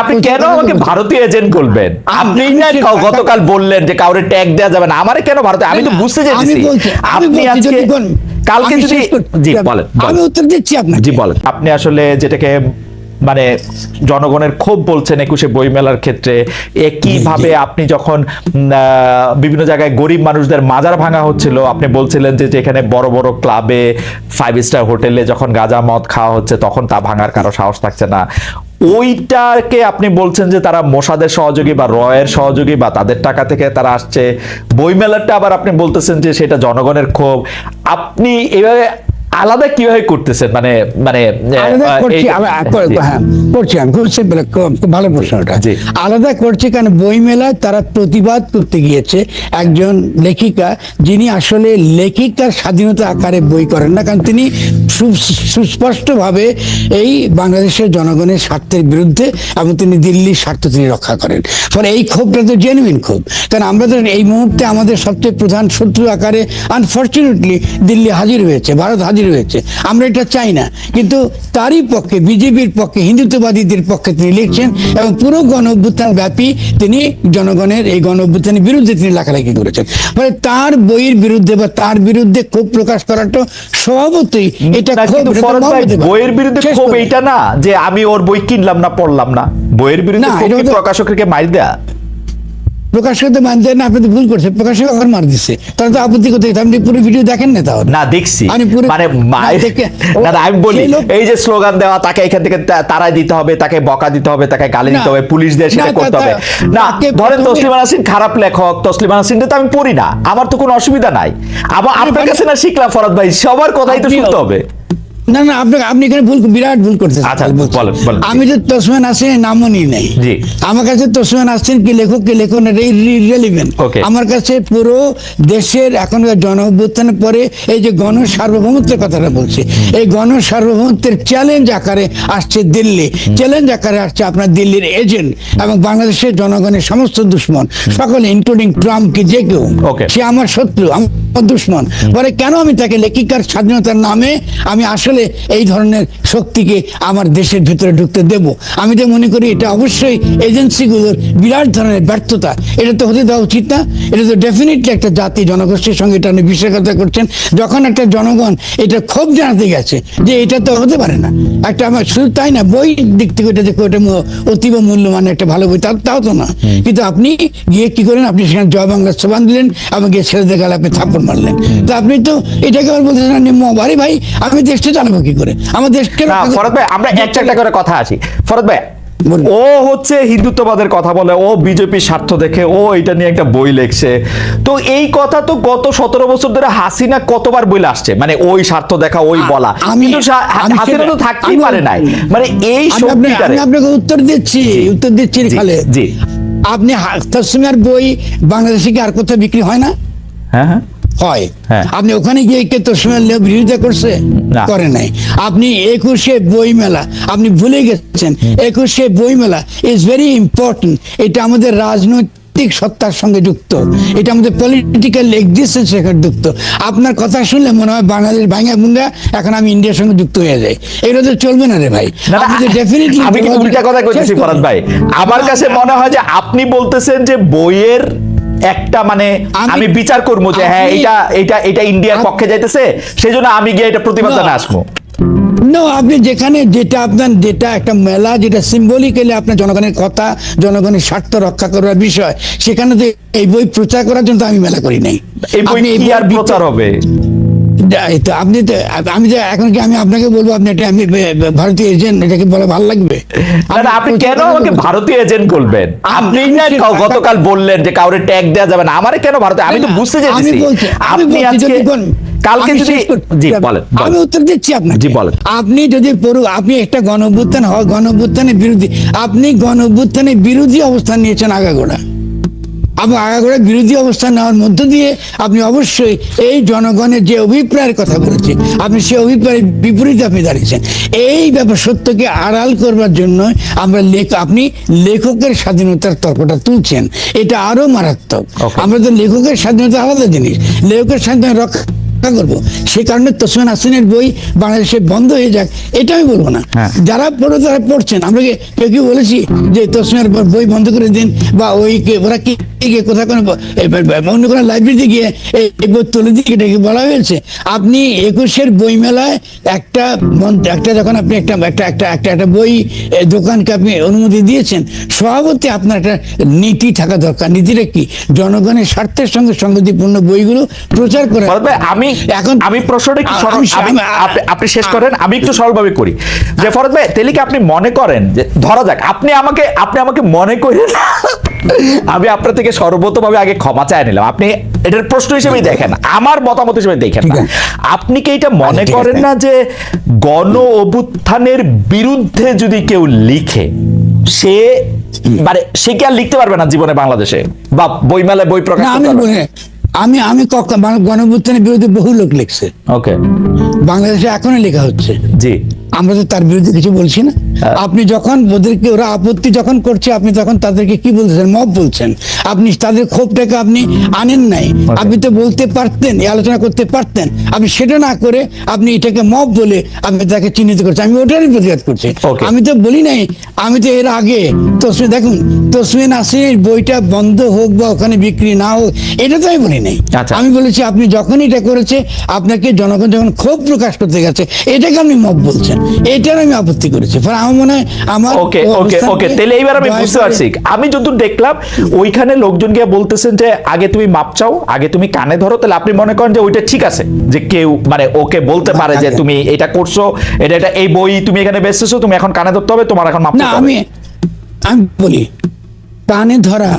আপনি কেন আমাকে ভারতীয় এজেন্ট বলবেন? আপনি না গতকাল বললেন যে কাউরে ট্যাগ দেওয়া যাবে না। আমারে কেন ভারতীয় আমি তো বুঝতে চাইছি আপনি আজকে কালকে যদি জি বলেন আমি উত্তর দিচ্ছি আপনাকে। জি বলেন। আপনি আসলে যেটাকে মানে জনগণের ক্ষোভ বলছেন একুশে বইমেলার ক্ষেত্রে একইভাবে আপনি যখন বিভিন্ন জায়গায় গরিব মানুষদের মাজার ভাঙা হচ্ছিল আপনি বলছিলেন যে যেখানে বড় বড় ক্লাবে ফাইভ স্টার হোটেলে যখন গাঁজা মদ খাওয়া হচ্ছে তখন তা ভাঙার কারও সাহস থাকছে না। ওইটাকে আপনি বলছেন যে তারা মোসাদের সহযোগী বা রয়ের সহযোগী বা তাদের টাকা থেকে তারা আসছে। বইমেলাটা আবার আপনি বলতেছেন যে সেটা জনগণের ক্ষোভ। আপনি এভাবে আলাদা কীভাবে করতেছেন? মানে মানে করছি আমি। হ্যাঁ করছি আমি খুব ভালো প্রশ্নটা আলাদা করছি কারণ বইমেলায় তারা প্রতিবাদ করতে গিয়েছে। একজন লেখিকা যিনি আসলে লেখিকার স্বাধীনতা আকারে বই করেন না কারণ তিনি সুস্পষ্টভাবে এই বাংলাদেশের জনগণের স্বার্থের বিরুদ্ধে এবং তিনি দিল্লির স্বার্থ তিনি রক্ষা করেন। ফলে এই ক্ষোভটা তো জেনুইন ক্ষোভ। কারণ আমরা তো এই মুহূর্তে আমাদের সবচেয়ে প্রধান শত্রু আকারে আনফর্চুনেটলি দিল্লি হাজির হয়েছে ভারত হাজির হয়েছে আমরা এটা চাই না। কিন্তু তারই পক্ষে বিজেপির পক্ষে হিন্দুত্ববাদীদের পক্ষে তিনি লিখছেন এবং পুরো গণ অভ্যুত্থান ব্যাপী তিনি জনগণের এই গণ অভ্যুত্থানের বিরুদ্ধে তিনি লেখালেখি করেছেন। ফলে তার বইয়ের বিরুদ্ধে বা তার বিরুদ্ধে ক্ষোভ প্রকাশ করাটা স্বভাবতই এটা ক্ষোভ এটা। বইয়ের বিরুদ্ধে ক্ষোভ। এইটা না যে আমি ওর বই কিনলাম না পড়লাম না। বইয়ের বিরুদ্ধে এটা প্রকাশককে মারি দেয়া। মানতে না আপনি ভুল করছে প্রকাশক এখন মার দিচ্ছে তারা তো আপত্তি করতে আপনি পুরো ভিডিও দেখেন না তাহলে। না দেখছি। মানে না, আমি বলি এই যে স্লোগান দেওয়া তাকে এখান থেকে তারাই দিতে হবে তাকে বকা দিতে হবে তাকে গালি দিতে হবে পুলিশ দিয়ে সেটা করতে হবে। না ধরেন তসলিমা নাসিন খারাপ লেখক তসলিমা নাসিনটা তো আমি পড়ি না। আমার তো কোনো অসুবিধা নাই। আবার আপনার মানে- কাছে না শিখলাম ফরাদ ভাই সবার কথাই তো শুনতে হবে। না না আপনি আপনি এখানে ভুল বিরাট ভুল করতেছেন। আচ্ছা, বলেন, বলেন। আমি আসেন নামও নিই নাই। জি। আমার কাছে কি লেখক কি লেখক না রিলেভেন্ট Okay. আমার কাছে পুরো দেশের এখনকার জন অভ্যুত্থানের পরে এই যে গণ সার্বভৌমত্বের কথাটা বলছি এই গণ সার্বভৌমত্বের চ্যালেঞ্জ আকারে আসছে দিল্লি। চ্যালেঞ্জ আকারে আসছে আপনার দিল্লির এজেন্ট এবং বাংলাদেশের জনগণের সমস্ত দুশ্মন সকলে ইনক্লুডিং ট্রাম্প কি যে কেউ সে আমার শত্রু। দুশ্মন। বলে কেন আমি তাকে লেখিকার স্বাধীনতার নামে আমি আসলে এই ধরনের শক্তিকে আমার দেশের ভিতরে ঢুকতে দেব? আমি তো মনে করি এটা অবশ্যই এজেন্সিগুলোর বিরাট ধরনের ব্যর্থতা। এটা তো হতে দেওয়া উচিত না। এটা তো ডেফিনেটলি একটা জাতি জনগোষ্ঠীর সঙ্গে এটা নিয়ে বিশ্বাসঘাতকতা করছেন। যখন একটা জনগণ এটা ক্ষোভ জানাতে গেছে যে এটা তো হতে পারে না। একটা আমার শুধু তাই না বই দিক থেকে এটা দেখো এটা অতীব মূল্যমান একটা ভালো বই তাও তো না। কিন্তু আপনি গিয়ে কি করেন? আপনি সেখানে জয় বাংলা স্লোগান দিলেন। আমাকে ছেলেদের গালে আপনি থাপ্পড় মারলেন। তো আপনি তো এটাকে আবার বলতেছেন নিম্ন আরে ভাই আমি দেশটা কি করে? আমার দেশকে ভাই আমরা একটা একটা করে কথা আছি। ফরাদ ভাই ও হচ্ছে হিন্দুত্ববাদের কথা বলে ও বিজেপির স্বার্থ দেখে ও এটা নিয়ে একটা বই লিখছে। তো এই কথা তো গত সতেরো বছর ধরে হাসিনা কতবার বইলে আসছে? মানে ওই স্বার্থ দেখা ওই বলা। আমি- কিন্তু হাসিনা তো থাকতেই পারে নাই। মানে এই আমি আপনাকে উত্তর দিচ্ছি উত্তর দিচ্ছি জি, আপনি বই বাংলাদেশে কি আর কোথাও বিক্রি হয় না? হ্যাঁ হ্যাঁ। হয়। হ্যাঁ। আপনি ওখানে গিয়ে কে তসমিয়ার বিরোধিতা করছে? করে নাই। আপনি একুশে বই মেলা আপনি ভুলে গেছেন একুশে বই মেলা ইজ ভেরি ইম্পর্টেন্ট এটা আমাদের রাজনৈতিক সত্তার সঙ্গে যুক্ত। এটা আমাদের পলিটিক্যাল এক্সিস্টেন্স যুক্ত। আপনার কথা শুনলে মনে হয় বাংলাদেশ ভাঙ্গা ভুঙ্গা এখন আমি ইন্ডিয়ার সঙ্গে যুক্ত হয়ে যাই। এগুলো তো চলবে না রে ভাই। আপনি তো আমি কিন্তু উল্টা কথা কইতেছি ফরাদ ভাই। আমার কাছে মনে হয় যে আপনি বলতেছেন যে বইয়ের একটা মানে আমি- বিচার করব যে হ্যাঁ এটা এটা এটা ইন্ডিয়ার পক্ষে যাইতেছে সেই জন্য আমি গিয়ে এটা প্রতিবাদ না। আসব নো আপনি যেখানে যেটা আপনার যেটা একটা মেলা যেটা সিম্বলিক্যালি আপনার জনগণের কথা জনগণের স্বার্থ রক্ষা করার বিষয় সেখানে তো এই বই প্রচার করার জন্য আমি মেলা করি নাই এই বই আর প্রচার হবে তো আপনি তো আমি যে এখন কি আমি আপনাকে বলব আপনি এটা আমি ভারতীয় এজেন্ট এটাকে বলে ভালো লাগবে? আপনি কেন আমাকে ভারতীয় এজেন্ট বলবেন? আপনি গতকাল বললেন যে কাউরে ট্যাগ দেওয়া যাবে না। আমারে কেন ভারতীয়? আমি তো বুঝতে চাইছি আপনি আজকে কালকে যদি জি বলেন আমি উত্তর দিচ্ছি আপনাকে। জি, বলেন। আপনি যদি পড়ু আপনি একটা গণ অভ্যুত্থান হয় গণ অভ্যুত্থানের বিরোধী আপনি গণ অভ্যুত্থানের বিরোধী অবস্থান নিয়েছেন আগাগোড়া। এবং আগাগোড়া বিরোধী অবস্থান নেওয়ার মধ্য দিয়ে আপনি অবশ্যই এই জনগণের যে অভিপ্রায়ের কথা বলেছেন আপনি সেই অভিপ্রায়ের বিপরীতে আপনি দাঁড়িয়েছেন। এই ব্যাপার সত্যকে আড়াল করবার জন্য আমরা লেখ আপনি লেখকের স্বাধীনতার তর্কটা তুলছেন। এটা আরও মারাত্মক। আমরা তো লেখকের স্বাধীনতা আলাদা জিনিস। লেখকের স্বাধীনতা রক্ষা করব। সেই কারণে তোসমান হাসিনের বই বাংলাদেশে বন্ধ হয়ে যাক এটা আমি বলব না। হ্যাঁ। যারা পড়ো তারা পড়ছেন। আমরা কি কেউ বলেছি যে তোসমের বই বন্ধ করে দিন বা ওই কে ওরা কি গিয়ে কোথাও কোনো অন্য কোনো লাইব্রেরিতে গিয়ে এই বই তুলে দিয়ে এটা কি বলা হয়েছে? আপনি একুশের বই মেলায় একটা একটা যখন আপনি একটা একটা একটা একটা একটা বই দোকানকে আপনি অনুমতি দিয়েছেন সভাপতি আপনার একটা নীতি থাকা দরকার। নীতিটা কি? জনগণের স্বার্থের সঙ্গে সঙ্গতিপূর্ণ বইগুলো প্রচার করে। আমি এখন আমি প্রশ্নটা আমি- আপনি- আপনি শেষ করেন আমি একটু সরলভাবে করি। যে ফরদ ভাই তেলিকে আপনি মনে করেন যে ধরা যাক আপনি আমাকে আপনি আমাকে মনে করেন আমি আপনার থেকে সর্বতভাবে আগে ক্ষমা চাই নিলাম। আপনি এটার প্রশ্ন হিসেবেই দেখেন আমার মতামত হিসেবে দেখেন। আপনি কি এটা মনে আচ্ছা, করেন না যে গণ অভ্যুত্থানের বিরুদ্ধে যদি কেউ লিখে সে মানে সে কি আর লিখতে পারবে না জীবনে বাংলাদেশে? বা বইমেলায় বই প্রকাশ আমি আমি আমি গণভুত্থানের বিরুদ্ধে বহু লোক লিখছে। ওকে বাংলাদেশে এখনও লেখা হচ্ছে। জি। আমরা তো তার বিরুদ্ধে কিছু বলছি না। আপনি যখন ওদেরকে ওরা আপত্তি যখন করছে আপনি তখন তাদেরকে কি বলতেছেন মব বলছেন। আপনি তাদের ক্ষোভটাকে আপনি আনেন নাই। আপনি তো বলতে পারতেন এই আলোচনা করতে পারতেন। আপনি সেটা না করে আপনি এটাকে মব বলে আপনি তাকে চিহ্নিত করছেন। আমি ওটারই প্রতিবাদ করছি। আমি তো বলি নাই আমি তো এর আগে তসমিন দেখুন তসমিন আসির বইটা বন্ধ হোক বা ওখানে বিক্রি না হোক এটা তো আমি বলি নাই। আচ্ছা। আমি বলেছি আপনি যখন এটা করেছে আপনাকে জনগণ যখন ক্ষোভ প্রকাশ করতে গেছে এটাকে আপনি মব বলছেন। এটার আমি আপত্তি করেছি। ফলে আমার মনে হয় আমার ওকে ওকে ওকে তাহলে এইবার আমি বুঝতে পারছি। আমি যতদূর দেখলাম ওইখানে লোকজন গিয়ে বলতেছেন যে আগে তুমি মাপ চাও আগে তুমি কানে ধরো তাহলে আপনি মনে করেন যে ওইটা ঠিক আছে যে কেউ মানে ওকে বলতে পারে যে তুমি এটা করছ এটা এটা এই বই তুমি এখানে বেচতেছো তুমি এখন কানে ধরতে হবে তোমার এখন মাপ না আমি আমি বলি কানে ধরা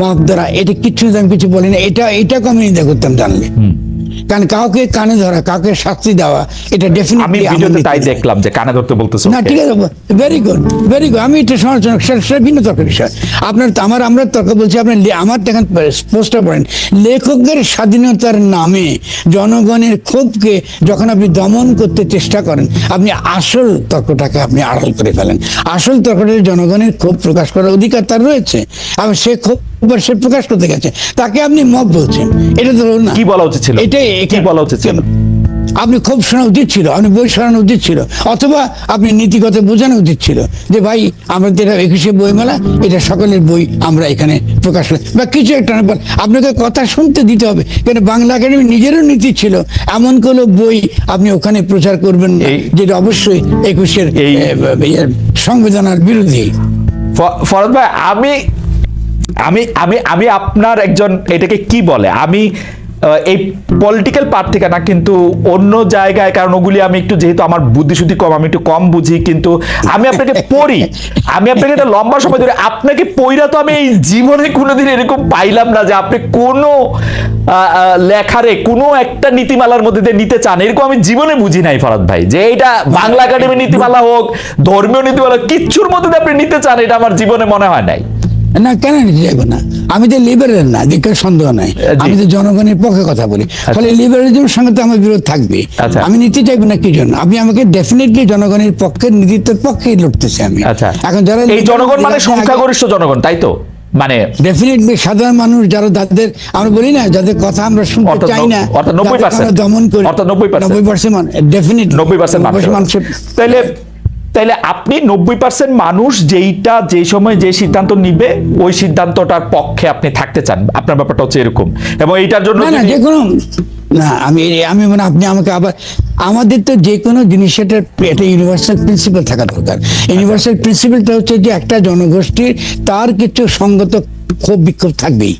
মগ ধরা এটা কিচ্ছু আমি কিছু বলি না এটা এটাকে আমি নিন্দা করতাম জানলে। কারণ কাউকে কানে ধরা কাউকে শাস্তি দেওয়া এটা আমি ভিডিওতে তাই দেখলাম যে কানে ধরতে বলতেছো না ঠিক আছে ভেরি গুড ভেরি গুড আমি এটা সমালোচনা সেটা- ভিন্ন তর্কের বিষয়। আপনার আমার আমরা তর্ক বলছি আপনি আমার দেখেন পড়েন। লেখকের স্বাধীনতার নামে জনগণের ক্ষোভকে যখন আপনি দমন করতে চেষ্টা করেন আপনি আসল তর্কটাকে আপনি আড়াল করে ফেলেন। আসল তর্কটা জনগণের ক্ষোভ প্রকাশ করার অধিকার তার রয়েছে। আর সে ক্ষোভ এবার সে প্রকাশ করতে গেছে। তাকে আপনি বলছেন। এটা তো না। কি বলা উচিত ছিল? এটাই কি বলা উচিত ছিল? আপনি খুব শোনা উচিত ছিল আপনি বই শোনানো উচিত ছিল অথবা আপনি নীতিগত বোঝানো উচিত ছিল যে ভাই আমাদের একুশে বই মেলা এটা সকলের বই আমরা এখানে প্রকাশ করি। বা কিছু একটা আপনাকে কথা শুনতে দিতে হবে। কেন বাংলা একাডেমি নিজেরও নীতি ছিল এমন কোনো বই আপনি ওখানে প্রচার করবেন যেটা অবশ্যই একুশের সংবিধানের বিরোধী ফরদ ভাই আমি আমি আমি আমি আপনার একজন, এটাকে কি বলে? আমি এই পলিটিক্যাল পার্ট থেকে না, কিন্তু অন্য জায়গায়, কারণ ওগুলি আমি একটু যেহেতু আমার বুদ্ধিশুদ্ধি কম, আমি একটু কম বুঝি, কিন্তু আমি আপনাকে পড়ি। আমি আপনাকে একটা লম্বা সময় ধরে, আপনাকে পইরা তো আমি এই জীবনে কোনোদিন এরকম পাইলাম না যে আপনি কোনো লেখারে কোনো একটা নীতিমালার মধ্যে দিয়ে নিতে চান। এরকম আমি জীবনে বুঝি নাই, ফরাদ ভাই। যে এটা বাংলা একাডেমি নীতিমালা হোক, ধর্মীয় নীতিমালা কিচ্ছুর মধ্যে আপনি নিতে চান, এটা আমার জীবনে মনে হয় নাই। না কেন নিতে যাব না? আমি তো লিবারেল না দিকের সন্দেহ নাই। আমি তো জনগণের পক্ষে কথা বলি। ফলে লিবারেলিজমের সঙ্গে তো আমার বিরোধ থাকবে। আচ্ছা। আমি নিতে চাইব না কি জন্য? আপনি আমাকে ডেফিনেটলি জনগণের পক্ষের নীতিত্বের পক্ষেই লড়তেছি আমি। আচ্ছা। এখন যারা এই জনগণ মানে সংখ্যাগরিষ্ঠ জনগণ তাই তো? মানে ডেফিনেটলি সাধারণ মানুষ যারা যাদের আমরা বলি না যাদের কথা আমরা শুনতে চাই না অর্থাৎ 90% তাদেরকে আমরা দমন করি। অর্থাৎ 90% নব্বই পার্সেন্ট ডেফিনেট নব্বই পার্সেন্ট মানুষের তাইলে তাইলে আপনি নব্বই পার্সেন্ট মানুষ যেইটা যে সময় যে সিদ্ধান্ত নিবে ওই সিদ্ধান্তটার পক্ষে আপনি থাকতে চান। আপনার ব্যাপারটা হচ্ছে এরকম। এবং এইটার জন্য না আমি আমি মানে আপনি আমাকে আবার আমাদের তো যে কোনো জিনিসের একটা ইউনিভার্সাল প্রিন্সিপাল থাকা দরকার। ইউনিভার্সাল প্রিন্সিপালটা হচ্ছে যে একটা জনগোষ্ঠীর তার কিছু সঙ্গত ক্ষোভ বিক্ষোভ থাকবেই।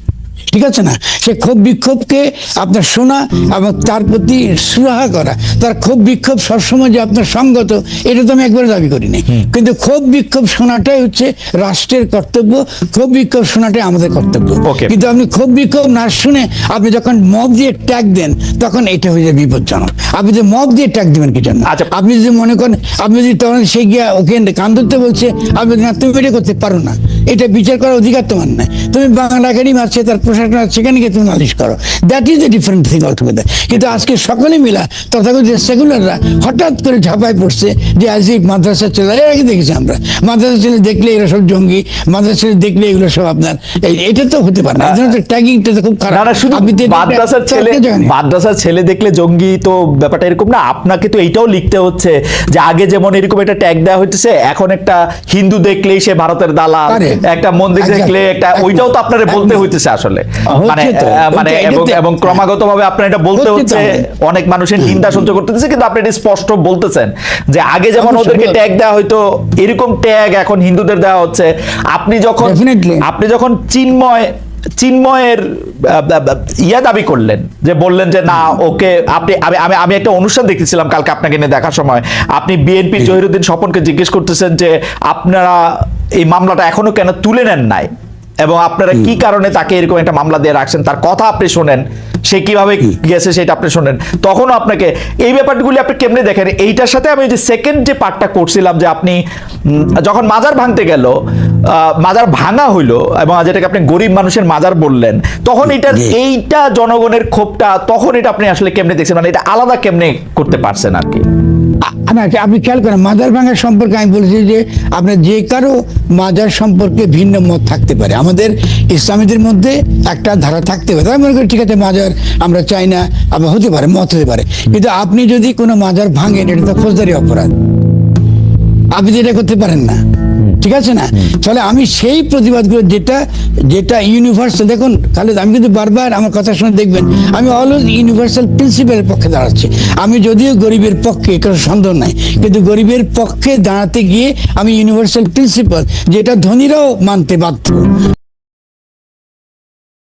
ঠিক আছে না? সে ক্ষোভ বিক্ষোভকে আপনার শোনা এবং তার প্রতি সুরাহা করা। তার ক্ষোভ বিক্ষোভ সবসময় যে আপনার সঙ্গত এটা তো আমি একবারে দাবি করি নাই কিন্তু ক্ষোভ বিক্ষোভ শোনাটাই হচ্ছে রাষ্ট্রের কর্তব্য। ক্ষোভ বিক্ষোভ শোনাটাই আমাদের কর্তব্য। কিন্তু আপনি ক্ষোভ বিক্ষোভ না শুনে আপনি যখন মব দিয়ে ট্যাগ দেন তখন এটা হয়ে যায় বিপজ্জনক। আপনি যে মব দিয়ে ট্যাগ দেবেন কি জন্য? আচ্ছা। আপনি যদি মনে করেন আপনি যদি তখন সে গিয়া ওকে কান ধরতে বলছে আপনি না তুমি এটা করতে পারো না। এটা বিচার করার অধিকার তোমার নাই। তুমি বাংলা একাডেমি আছে তার প্রশাসন আছে, সেখানে গিয়ে তুমি নালিশ করো। That is the different thing altogether কিন্তু আজকে সকলে মিলা তথাকথিত সেকুলাররা হঠাৎ করে ঝাঁপায় পড়ছে যে আজ এই মাদ্রাসার ছেলে এর আগে দেখেছি আমরা। মাদ্রাসা ছেলে দেখলে এরা সব জঙ্গি মাদ্রাসার ছেলে দেখলে এগুলো সব আপনার এটা তো হতে পারে না। ট্যাগিংটা তো খুব খারাপ। শুধু মাদ্রাসার ছেলে মাদ্রাসার ছেলে দেখলে জঙ্গি তো ব্যাপারটা এরকম না। আপনাকে তো এইটাও লিখতে হচ্ছে যে আগে যেমন এরকম একটা ট্যাগ দেওয়া হইতেছে এখন একটা হিন্দু দেখলেই সে ভারতের দালাল একটা মন্দির দেখলে একটা ওইটাও তো আপনারা বলতে হইতেছে আসলে। হচ্ছে মানে মানে এবং এবং ক্রমাগত ভাবে আপনার এটা বলতে হচ্ছে। অনেক মানুষের নিন্দা সহ্য করতেছে কিন্তু আপনি এটা স্পষ্ট বলতেছেন যে আগে অবশ্যই, ওদেরকে ট্যাগ দেওয়া হয়তো এরকম ট্যাগ এখন হিন্দুদের দেওয়া হচ্ছে। আপনি যখন আপনি যখন চিন্ময় চিন্ময়ের ইয়া দাবি করলেন যে বললেন যে না ওকে আপনি আমি আমি আমি একটা অনুষ্ঠান দেখতেছিলাম কালকে আপনাকে নিয়ে দেখার সময়। আপনি বিএনপি জহিরুদ্দিন স্বপনকে জিজ্ঞেস করতেছেন যে আপনারা এই মামলাটা এখনও কেন তুলে নেন নাই? এবং আপনারা কি কারণে তাকে এরকম একটা মামলা দিয়ে রাখছেন? তার কথা আপনি শোনেন। সে কীভাবে গেছে সেটা আপনি শোনেন। তখনও আপনাকে এই ব্যাপারগুলি আপনি কেমনে দেখেন? এইটার সাথে আমি যে সেকেন্ড যে পার্টটা করছিলাম যে আপনি যখন মাজার ভাঙতে গেল মাজার ভাঙা হইল এবং যেটাকে আপনি গরিব মানুষের মাজার বললেন তখন এটা। এইটা জনগণের ক্ষোভটা তখন এটা আপনি আসলে কেমনে দেখছেন? মানে এটা আলাদা কেমনে করতে পারছেন আর কি? না, আপনি খেয়াল করেন মাজার ভাঙার সম্পর্কে আমি বলেছি যে আপনার যে কারও মাজার সম্পর্কে ভিন্ন মত থাকতে পারে। আমাদের ইসলামীদের মধ্যে একটা ধারা থাকতে পারে। আমি মনে করি, ঠিক আছে মাজার আমরা চাই না আবার হতে পারে, মত হতে পারে। কিন্তু আপনি যদি কোনো মাজার ভাঙেন, এটা তো ফৌজদারি অপরাধ। আপনি যেটা করতে পারেন না। ঠিক আছে না? তাহলে আমি সেই প্রতিবাদগুলো যেটা যেটা ইউনিভার্সাল দেখুন তাহলে আমি কিন্তু বারবার আমার কথা শুনে দেখবেন আমি অলওয়েজ ইউনিভার্সাল প্রিন্সিপালের পক্ষে দাঁড়াচ্ছি। আমি যদিও গরিবের পক্ষে কোনো সন্দেহ নাই কিন্তু গরিবের পক্ষে দাঁড়াতে গিয়ে আমি ইউনিভার্সাল প্রিন্সিপাল যেটা ধনীরাও মানতে বাধ্য।